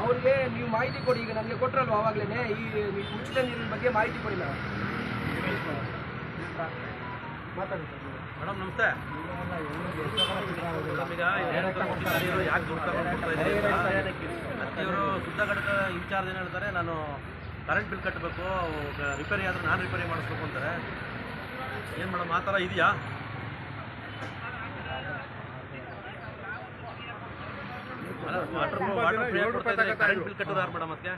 ಅವ್ರಿಗೆ ನೀವು ಮಾಹಿತಿ ಕೊಡಿ ಈಗ ನಮಗೆ ಕೊಟ್ರಲ್ವ ಆವಾಗಲೇ ಈ ಉಚಿತ ನೀರಿನ ಬಗ್ಗೆ ಮಾಹಿತಿ ಕೊಡಿ ನಾವು ಮಾತಾಡಿ. ಮೇಡಮ್ ನಮಸ್ತೆ. ಯಾಕೆ ದುಡ್ಡು ಇವರು ಶುದ್ಧ ಘಟಕ ಇನ್ಚಾರ್ಜ್ ಏನು ಹೇಳ್ತಾರೆ ನಾನು ಕರೆಂಟ್ ಬಿಲ್ ಕಟ್ಟಬೇಕು ರಿಪೇರಿ ಆದರೆ ನಾನು ರಿಪೇರಿ ಮಾಡಿಸ್ಬೇಕು ಅಂತಾರೆ. ಏನು ಮೇಡಮ್ ಆ ಥರ ಇದೆಯಾ ವಾಟರ್ ವಾಟರ್ ಫ್ರೀ ಕೊಡ್ತಾ ಇದ್ದಾರೆ ಕರೆಂಟ್ ಬಿಲ್ ಮೇಡಮ್ ಅದಕ್ಕೆ?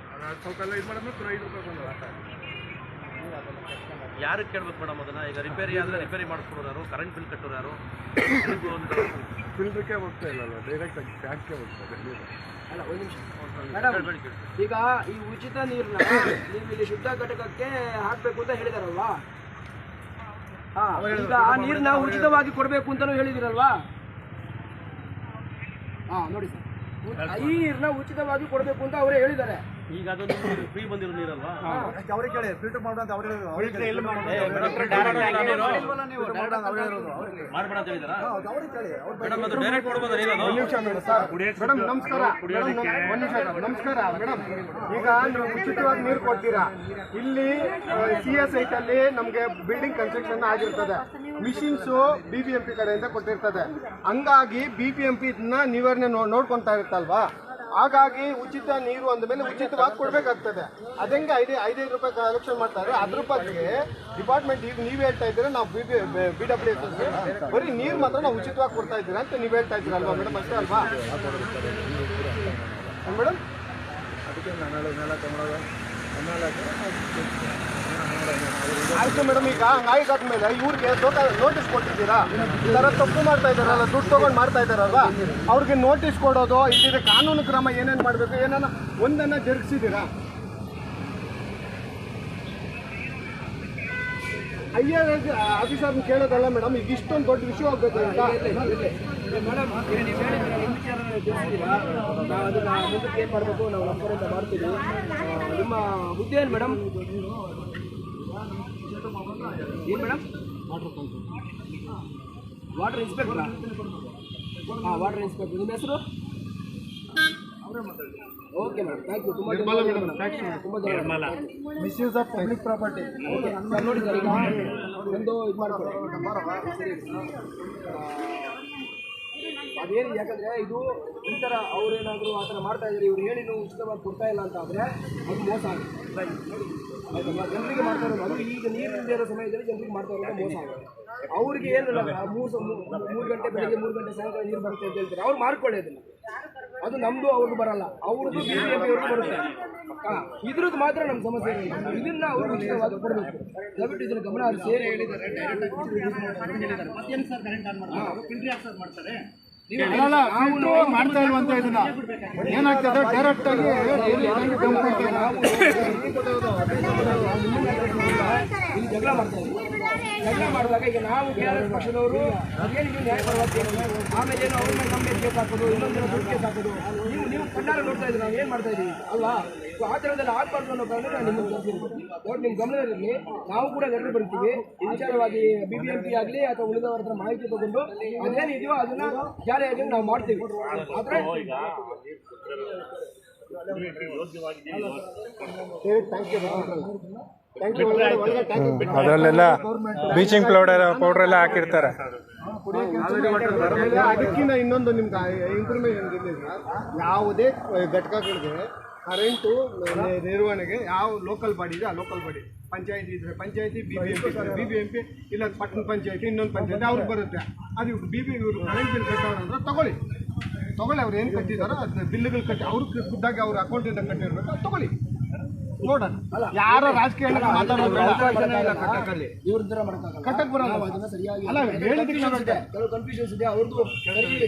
ಯಾರಿಗೆ ಕೇಳ್ಬೇಕು ಮೇಡಮ್ ಅದನ್ನ? ಈಗ ರಿಪೇರಿ ಆದರೆ ರಿಪೇರಿ ಮಾಡಿಸ್ಕೊಡೋರು ಕರೆಂಟ್ ಬಿಲ್ ಕಟ್ಟೋರು ಯಾರು ಇದಕ್ಕೂ ಒಂದು ಫಿಲ್ಟರ್ಗೆ ಹೋಗ್ತಾ ಇಲ್ಲ ಡೈರೆಕ್ಟ್ ಆಗಿ ಟ್ಯಾಂಕ್ಗೆ ಹೋಗ್ತದೆ ನೀರು ಅಲ್ಲ ಒಂದು ನಿಮಿಷ. ಮೇಡಮ್ ಈಗ ಈ ಉಚಿತ ನೀರನ್ನ ನೀವು ಇಲ್ಲಿ ಶುದ್ಧ ಘಟಕಕ್ಕೆ ಹಾಕ್ಬೇಕು ಅಂತ ಹೇಳಿದಾರಲ್ವಾ? ಹಾ ಈಗ ಆ ನೀರನ್ನ ಉಚಿತವಾಗಿ ಕೊಡಬೇಕು ಅಂತಾನು ಹೇಳಿದಿರಲ್ವಾ? ಹಾ ನೋಡಿ ಸರ್. ಈ ನೀರನ್ನ ಉಚಿತವಾಗಿ ಕೊಡಬೇಕು ಅಂತ ಅವರೇ ಹೇಳಿದ್ದಾರೆ. ಈಗ ಅದು ಫ್ರೀ ಬಂದಿರೋ ನೀರಲ್ವಾ? ಅವ್ರಿಗೆ ಕೇಳಿ ಫಿಲ್ಟರ್ ಮಾಡು ಅಂತ ಅವ್ರು ಹೇಳಿದ್ರು. ಮಾಡ್ಬೇಡ ಅಂತ ಹೇಳಿದಾರಾ. ಅವ್ರಿಗೆ ಕೇಳಿ. ಅವ್ರು ಮೇಡಮ್ ಅದು ಡೈರೆಕ್ಟ್ ಕೊಡ್ಬೋದಾ ನೀರು ಅದು? ಮೇಡಮ್ ನಮಸ್ಕಾರ. ಮೇಡಮ್ ನಮ್- ಒಂದ್ ನಿಮಿಷ ನಮಸ್ಕಾರ. ಮೇಡಮ್ ಈಗ ನೀವು ಉಚಿತವಾಗಿ ನೀರು ಕೊಡ್ತೀರಾ? ಇಲ್ಲಿ ಸಿ ಎಸ್ ಐಟ್ ಅಲ್ಲಿ ನಮಗೆ ಬಿಲ್ಡಿಂಗ್ ಕನ್ಸ್ಟ್ರಕ್ಷನ್ ಆಗಿರ್ತದೆ. Machines B B M P ಕಡೆಯಿಂದ ಕೊಟ್ಟಿರ್ತದೆ. ಹಂಗಾಗಿ ಬಿ ಬಿ ಎಂ ಪಿ ಇದನ್ನ ನಿವಾರಣೆ ನೋ- ನೋಡ್ಕೊಂತಾ ಇರುತ್ತಲ್ವಾ ಹಾಗಾಗಿ ಉಚಿತ ನೀರು ಅಂದ ಮೇಲೆ ಉಚಿತವಾಗಿ ಕೊಡ್ಬೇಕಾಗ್ತದೆ. ಅದಂಗೆ ಐದು ಐದೈದು ರೂಪಾಯಿ ಕಲೆಕ್ಷನ್ ಮಾಡ್ತಾರೆ. ಅದ್ರ ಬಗ್ಗೆ ಡಿಪಾರ್ಟ್ಮೆಂಟ್ ಈಗ ನೀವು ಹೇಳ್ತಾ ಇದ್ದೀರಾ ನಾವು ಬಿ ಬಿ ಡಬ್ಲ್ಯೂ ಎಸ್ ಬರೀ ನೀರು ಮಾತ್ರ ನಾವು ಉಚಿತವಾಗಿ ಕೊಡ್ತಾ ಇದ್ದೀರಾ ಅಂತ ನೀವು ಹೇಳ್ತಾ ಇದ್ದೀರಲ್ವಾ ಮೇಡಮ್? ಅಷ್ಟೇ ಅಲ್ವಾ? ಮೇಡಮ್? ಅದಕ್ಕೆ ಆಯ್ತು ಮೇಡಮ್ ಈಗ ಹಂಗಾಯ್ದಾದ್ಮೇಲೆ ಇವ್ರಿಗೆ ನೋಟಿಸ್ ಕೊಟ್ಟಿದ್ದೀರಾ? ಈ ಥರ ತಪ್ಪು ಮಾಡ್ತಾ ಇದ್ದಾರಲ್ಲ, ದುಡ್ಡು ತಗೊಂಡು ಮಾಡ್ತಾ ಇದ್ದಾರಲ್ವಾ? ಅವ್ರಿಗೆ ನೋಟಿಸ್ ಕೊಡೋದು, ಇಲ್ಲಿದೆ ಕಾನೂನು ಕ್ರಮ ಏನೇನು ಮಾಡಬೇಕು, ಏನೇನ ಒಂದನ್ನ ಜರುಗಿಸಿದ್ದೀರಾ? ಎಸ್ ಆಫೀಸರ್ನ ಕೇಳೋದಲ್ಲ ಮೇಡಮ್ ಈಗ ಇಷ್ಟೊಂದು ದೊಡ್ಡ ವಿಷಯ ಹೋಗ್ಬೇಕು ಅಂತ. ನೀವು ಏನು ಮಾಡಬೇಕು? ನಾವು ನಮ್ಮ ಮಾಡ್ತೀವಿ. ನಿಮ್ಮ ಹುದ್ದೆ ಏನು ಮೇಡಮ್ ಏನು ಮೇಡಮ್? ವಾಟರ್ ಇನ್ಸ್ಪೆಕ್ಟರ್ ಹಾಂ ವಾಟರ್ ಇನ್ಸ್ಪೆಕ್ಟರ್ ನಿಮ್ಮ ಹೆಸರು? Okay madam. ಥ್ಯಾಂಕ್ ಯು ತುಂಬ ತುಂಬ mis misuse of public property okay ನೋಡಿ ಸರ್ ಈಗ ಒಂದು ಇದು ಮಾಡ್ಕೊಳ್ಳಿ. ಅದೇನು ಯಾಕಂದ್ರೆ ಇದು ಈ ಥರ ಅವ್ರೇನಾದರೂ ಆ ಥರ ಮಾಡ್ತಾ ಇದ್ದಾರೆ ಇವ್ರು ಹೇಳಿ ನೀವು ಉಚಿತವಾಗಿ ಕೊಡ್ತಾ ಇಲ್ಲ ಅಂತ ಆದರೆ ಅದು ಮೋಸ ಆಗುತ್ತೆ. ಜನರಿಗೆ ಮಾಡ್ತಾ ಇರೋದು ಅದು ಈಗ ನೀರು ಇರೋ ಸಮಯದಲ್ಲಿ ಜನರಿಗೆ ಮಾಡ್ತಾ ಇರೋದು ಮೋಸ ಆಗುತ್ತೆ. ಅವ್ರಿಗೆ ಏನಿಲ್ಲ ಮೂರು ಮೂರು ಗಂಟೆ ಬೆಳಿಗ್ಗೆ ಮೂರು ಗಂಟೆ ಸಾಯಂಕಾಲ ನೀರು ಬರುತ್ತೆ ಅಂತ ಹೇಳ್ತಾರೆ. ಅವ್ರು ಮಾಡ್ಕೊಳ್ಳಿ ಅದನ್ನ ಅದು ನಮ್ಮದು ಅವ್ರಿಗೆ ಬರಲ್ಲ. ಅವ್ರದ್ದು ಬಿ ಜೆ ಪಿ ಅವ್ರಿಗೆ ಬರುತ್ತೆ. ಇದ್ರದ್ದು ಮಾತ್ರ ನಮ್ಮ ಸಮಸ್ಯೆ ಇದನ್ನ ಅವರು ಉಚಿತವಾಗಿ ಕೊಡಬೇಕು. ದಯವಿಟ್ಟು ಇದನ್ನು ಗಮನ ಸರ್ ನಾವು ಮಾಡ್ತಾ ಇಲ್ವಂತ ಇದನ್ನ. ಏನಾಗ್ತದೆ? ಡೈರೆಕ್ಟ್ ಆಗಿ ಜಗಳ ಮಾಡ್ತಾ ಜಗಳ ಮಾಡಿದಾಗ ಈಗ ನಾವು ಕೆ ಆರ್ ಎಸ್ ಪಕ್ಷದವರು ಏನು ನೀವು ನ್ಯಾಯ ಪರವಾಗಿ ಆಮೇಲೆ ಏನು ಅವ್ರ ಮೇಲೆ ನಮ್ಮ ಮೇಲೆ ಕೇಸ್ ಹಾಕೋದು ಇನ್ನೊಂದು ದಿನ ದುಡ್ಡು ಕೇಸ್ ಹಾಕೋದು. ನೀವು ನೀವು ಕಣ್ಣಾರ ನೋಡ್ತಾ ಇದ್ದೀವಿ ನಾವು ಏನು ಮಾಡ್ತಾ ಇದ್ದೀವಿ ಅಲ್ವಾ? ಸೊ ಆ ಥರದಲ್ಲಿ ಆಗ್ಬಾರ್ದು ಅನ್ನೋ ಕಾರಣ ನಾನು ನಿಮ್ಮನ್ನು ಅವ್ರು ನಿಮ್ಮ ಗಮನದಲ್ಲಿ ನಾವು ಕೂಡ ಲೆಟರ್ ಬರ್ತೀವಿ. ವಿಚಾರವಾಗಿ ಬಿ ಬಿ ಎಂ ಪಿ ಆಗಲಿ ಅಥವಾ ಉಳಿದವರ ಹತ್ರ ಮಾಹಿತಿ ತಗೊಂಡು ಅದೇನಿದೆಯೋ ಅದನ್ನ ಜಾರಿಯಾಗಿ ನಾವು ಮಾಡ್ತೀವಿ. ಆದರೆ ಥ್ಯಾಂಕ್ ಯು ಅದರಲ್ಲೆಲ್ಲ ಬ್ಲೀಚಿಂಗ್ ಪೌಡರ್ ಪೌಡರ್ ಎಲ್ಲ ಹಾಕಿರ್ತಾರೆ. ಅದಕ್ಕಿಂತ ಇನ್ನೊಂದು ನಿಮ್ಗೆ ಇನ್ಫಾರ್ಮೇಶನ್ ಯಾವುದೇ ಘಟಕಗಳಿಗೆ ಕರೆಂಟು ನಿರ್ವಹಣೆಗೆ ಯಾವ ಲೋಕಲ್ ಬಾಡಿ ಇದೆ ಆ ಲೋಕಲ್ ಬಾಡಿ ಪಂಚಾಯತಿ ಇದ್ರೆ ಪಂಚಾಯತಿ B B M P B B M P ಇಲ್ಲ ಪಟ್ಟಣ ಪಂಚಾಯತಿ ಇನ್ನೊಂದು ಪಂಚಾಯತಿ ಅವ್ರಿಗೆ ಬರುತ್ತೆ. ಅದು ಬಿ ಬಿ ಇವರು ಕರೆಂಟ್ ಬಿಲ್ ಕಟ್ಟೋಣ ಅಂದ್ರೆ ತಗೊಳ್ಳಿ. ತಗೊಳ್ಳಿ ಅವ್ರು ಏನು ಕಟ್ಟಿದಾರೋ ಅದನ್ನ ಬಿಲ್ಗಳು ಕಟ್ಟಿ ಅವ್ರಿಗೆ ಖುದ್ದಾಗಿ ಅವ್ರ ಅಕೌಂಟಿಂದ ಕಟ್ಟಿರ್ಬೇಕು ಅದು ತಗೊಳ್ಳಿ. ನೋಡೋಣ ಯಾರ ರಾಜಕೀಯ ಕಟ್ಟಕ್ ಬರಲ್ಲ. ಅಲ್ಲ, ಇದೆ ಕೆಲವು ಕನ್ಫ್ಯೂಷನ್ಸ್ ಇದೆ ಅವ್ರದ್ದು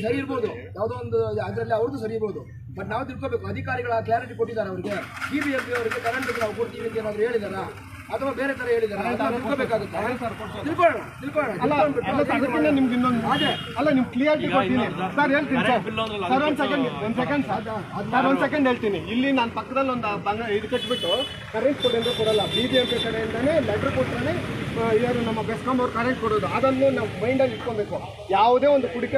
ಸರಿ ಇರ್ಬೋದು. ಯಾವುದೋ ಒಂದು ಅದರಲ್ಲಿ ಅವ್ರದ್ದು ಸರಿ ಇರ್ಬೋದು. ಬಟ್ ನಾವು ತಿಳ್ಕೋಬೇಕು ಅಧಿಕಾರಿಗಳ ಕ್ಲಾರಿಟಿ ಕೊಟ್ಟಿದ್ದಾರೆ ಅವರಿಗೆ. ಬಿಬಿಎಂಪಿ ಬಿ ಎಂ ಪಿ ಅವರಿಗೆ ಕರೆಂಟ್ ನಾವು ಕೊಡ್ತೀವಿ ಅಂತ ಏನಾದ್ರು ಹೇಳಿದಾರಾ? ಅಥವಾ ಬೇರೆ ತರ ಹೇಳಿದ್ದಾರೆ. ನಾವು ತಿಳ್ಕೊಳ್ಳೋಣ ತಿಳ್ಕೊಳ್ಳೋಣ. ನಿಮ್ಗೆ ಇನ್ನೊಂದು ಅಲ್ಲ ನಿಮ್ ಕ್ಲಿಯರಿಟಿ ಕೊಡ್ತೀನಿ. ಸರ್ ಹೇಳ್ತೀನಿ ಸರ್ ಸರ್ ಒಂದ್ ಸೆಕೆಂಡ್ ಒಂದು ಸೆಕೆಂಡ್ ಸರ್ ಒಂದು ಸೆಕೆಂಡ್ ಹೇಳ್ತೀನಿ. ಇಲ್ಲಿ ನಾನು ಪಕ್ಕದಲ್ಲಿ ಒಂದು ಬಂಗ ಇದು ಕಟ್ಬಿಟ್ಟು ಕರೆಂಟ್ ಕೊಡಿ ಅಂದ್ರೆ ಕೊಡಲ್ಲ. ಬಿ ಬಿ ಎಂ ಪಿ ಕಡೆಯಿಂದಾನೇ ಲೆಟರ್ ಕೊಟ್ರೆ ಯಾರು ನಮ್ಮ ಬೆಸ್ಕಾಂ ಅವ್ರು ಕರೆಂಟ್ ಕೊಡೋದು ಅದನ್ನು ನಾವು ಮೈಂಡಲ್ಲಿ ಇಟ್ಕೊಬೇಕು. ಯಾವುದೇ ಒಂದು ಕುಡಿಕ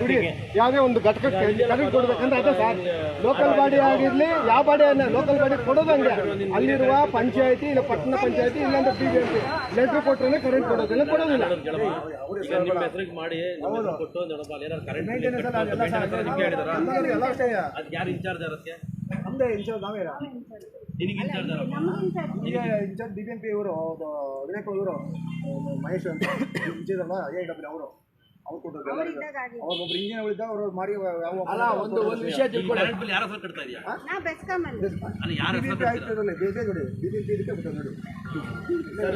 ಕುಡಿ ಯಾವುದೇ ಒಂದು ಘಟಕಕ್ಕೆ ಕರೆಂಟ್ ಕೊಡಬೇಕಂದ್ರೆ ಅದೇ ಸರ್ ಲೋಕಲ್ ಬಾಡಿ ಆಗಿರಲಿ ಯಾವ ಬಾಡಿ ಲೋಕಲ್ ಬಾಡಿ ಕೊಡೋದಂಗೆ ಅಲ್ಲಿರುವ ಪಂಚಾಯತಿ ಇಲ್ಲ ಪಟ್ಟಣ ಪಂಚಾಯತಿ ಇಲ್ಲಾಂದ್ರೆ B B M P letter ಕೊಟ್ಟರೆ ಕರೆಂಟ್ ಕೊಡೋದಿಲ್ಲ. ಕೊಡೋದಿಲ್ಲ ನಿಮ್ಮ ಹೆಸರಿಗೆ ಮಾಡಿ ನಿಮ್ಮ ಹೆಸರು ಕೊಟ್ಟು ನೋಡಪ್ಪ ಕರೆಂಟ್ ನಿಮ್ಗೆ ಹೇಳಿದಾರ? ಎಲ್ಲ ಅಷ್ಟೇ ಯಾರು ಇನ್ಚಾರ್ಜ್ ಅದಕ್ಕೆ? ನಮ್ದೇ ಇನ್ಚಾರ್ಜ್ ನಾವೇ ಈಗ ಬಿ ಬಿ ಎಂ ಪಿ ಇವರು ವಿನಾಯಕ್ ಇವರು ಮಹೇಶ್ ಅಂತ ಎ ಡಬ್ಲ್ಯೂ ಅವರು. ಅವ್ರು ಕೊಟ್ಟರು ಅವ್ರು ಒಬ್ರು ಇಂಜಿನಿಯರ್ ಅವರು ಮಾರಿ ಯಾವ ಅಲ್ಲ ಒಂದು ಒಂದು ವಿಷಯ ತಿಳ್ಕೊಳ್ಳಿ ಕರೆಂಟ್ ಬಿಲ್ ಯಾರ ಹೆಸರು ಕಟ್ತಾ ಇದೆಯಾ? ನಾ ಬೆಸ್ಕಾಮಲ್ಲಿ. ಅಲ್ಲಿ ಯಾರ ಬಿ ಹೆಸರು ಬಿ ಕಟ್ತೀರಾ ಆಯ್ತು ನೋಡಿ ಬೇಜೆ ನೋಡಿ. ಬಿ ಬಿ ಪಿ ಇದಕ್ಕೆ ಬಿಟ್ಟು ನೋಡಿ.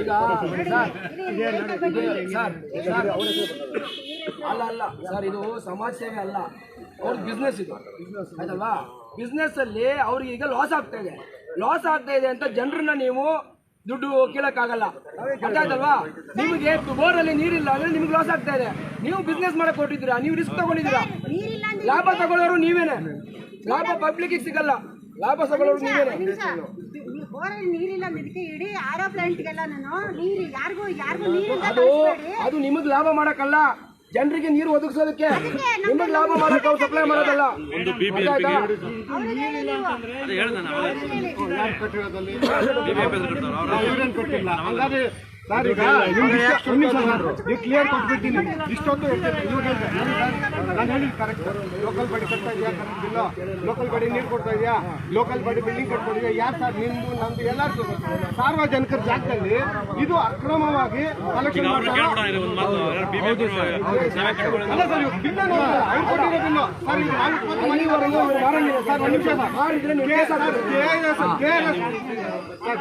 ಈಗ ಸರ್ ಅಲ್ಲ ಅಲ್ಲ ಸರ್ ಇದು ಸಮಾಜ ಸೇವೆ ಅಲ್ಲ. ಅವ್ರ ಬಿಸ್ನೆಸ್ ಇದು. ಆಯ್ತಲ್ವಾ? ಬಿಸ್ನೆಸ್ ಅಲ್ಲಿ ಅವ್ರಿಗೆ ಈಗ ಲಾಸ್ ಆಗ್ತಾ ಇದೆ. ಲಾಸ್ ಆಗ್ತಾ ಇದೆ ಅಂತ ಜನರನ್ನ ನೀವು ದುಡ್ಡು ಕೇಳಕ್ಕಾಗಲ್ಲ. ಗೊತ್ತಾಯ್ತಲ್ವಾ? ನಿಮಗೆ ಬೋರ್ ಅಲ್ಲಿ ನೀರಿಲ್ಲ ಅಂದ್ರೆ ನಿಮ್ಗೆ ಲಾಸ್ ಆಗ್ತಾ ಇದೆ. ನೀವು ಬಿಸ್ನೆಸ್ ಮಾಡಕ್ ಕೊಟ್ಟಿದ್ದೀರಾ ನೀವು ರಿಸ್ಕ್ ತಗೊಂಡಿದ್ದೀರಾ? ಲಾಭ ತಗೊಳ್ಳೋರು ನೀವೇನೆ. ಲಾಭ ಪಬ್ಲಿಕ್ ಸಿಗಲ್ಲ. ಲಾಭ ತಗೊಳ್ಳೋರು ನೀವೇನೆ. ಬೋರಲ್ಲಿ ನೀರಿಲ್ಲ ಇಡೀ ಆರೋ ಪ್ಲಾಂಟ್ಗೆಲ್ಲ ನಾನು ನೀರು ಯಾರಿಗೂ ಯಾರಿಗೂ ನೀರಿಂದ ಅದು ಕಳಿಸ್ಬೇಡಿ ಅದು ನಿಮಗ್ ಲಾಭ ಮಾಡಕ್ಕಲ್ಲ. ಜನರಿಗೆ ನೀರು ಒದಗಿಸೋದಕ್ಕೆ ನಿಮಗೆ ಲಾಭ ಮಾಡಕ್ಕೆ ಅವ್ರು ಸಪ್ಲೈ ಮಾಡೋದಲ್ಲ. ಕಟ್ಟಿರೋದಲ್ಲಿ ಸರ್ ಈಗ ನೀವು ಕ್ಲಿಯರ್ ಕೊಟ್ಬಿಟ್ಟಿನಿ ಇಷ್ಟೊಂದು ನಾನು ಹೇಳಿದ್ದು ಕರೆಕ್ಟ್ ಲೋಕಲ್ ಬಾಡಿ ಕಟ್ತಾ ಇದೆಯಾ ಕರೆಕ್ಟ್ ಇಲ್ಲ ಲೋಕಲ್ ಬಡಿ ನೀರು ಕೊಡ್ತಾ ಇದೆಯಾ? ಲೋಕಲ್ ಬಾಡಿ ಬಿಲ್ಡಿಂಗ್ ಕಟ್ಕೊಡಿದ್ಯಾ ಯಾರು ಸರ್? ನಿಮ್ದು ನಮ್ದು ಸಾರ್ವಜನಿಕರ ಜಾಗದಲ್ಲಿ ಇದು ಅಕ್ರಮವಾಗಿ ಕಲೆಕ್ಷನ್ ಅಲ್ಲ ಸರ್ ಇವ್ರು ಬಿಲ್ಲ ನೋಡಲ್ಲ ಅವ್ರು ಕೊಟ್ಟಿರೋ ಬಿಲ್ಲು. ಸರ್ ಇದು ನಾನು ಕೊಟ್ಟು ಮನೆವರೆಗೂ ಅವ್ರು ಮಾರಂಗಿಲ್ಲ ಸರ್ ಒಂದು ನಿಮಿಷ ಸರ್. ಮಾಡಿದ್ರೆ ನೀವು ಕೇಸ್ ಹಾಕ್ತೀರಿ. K S K S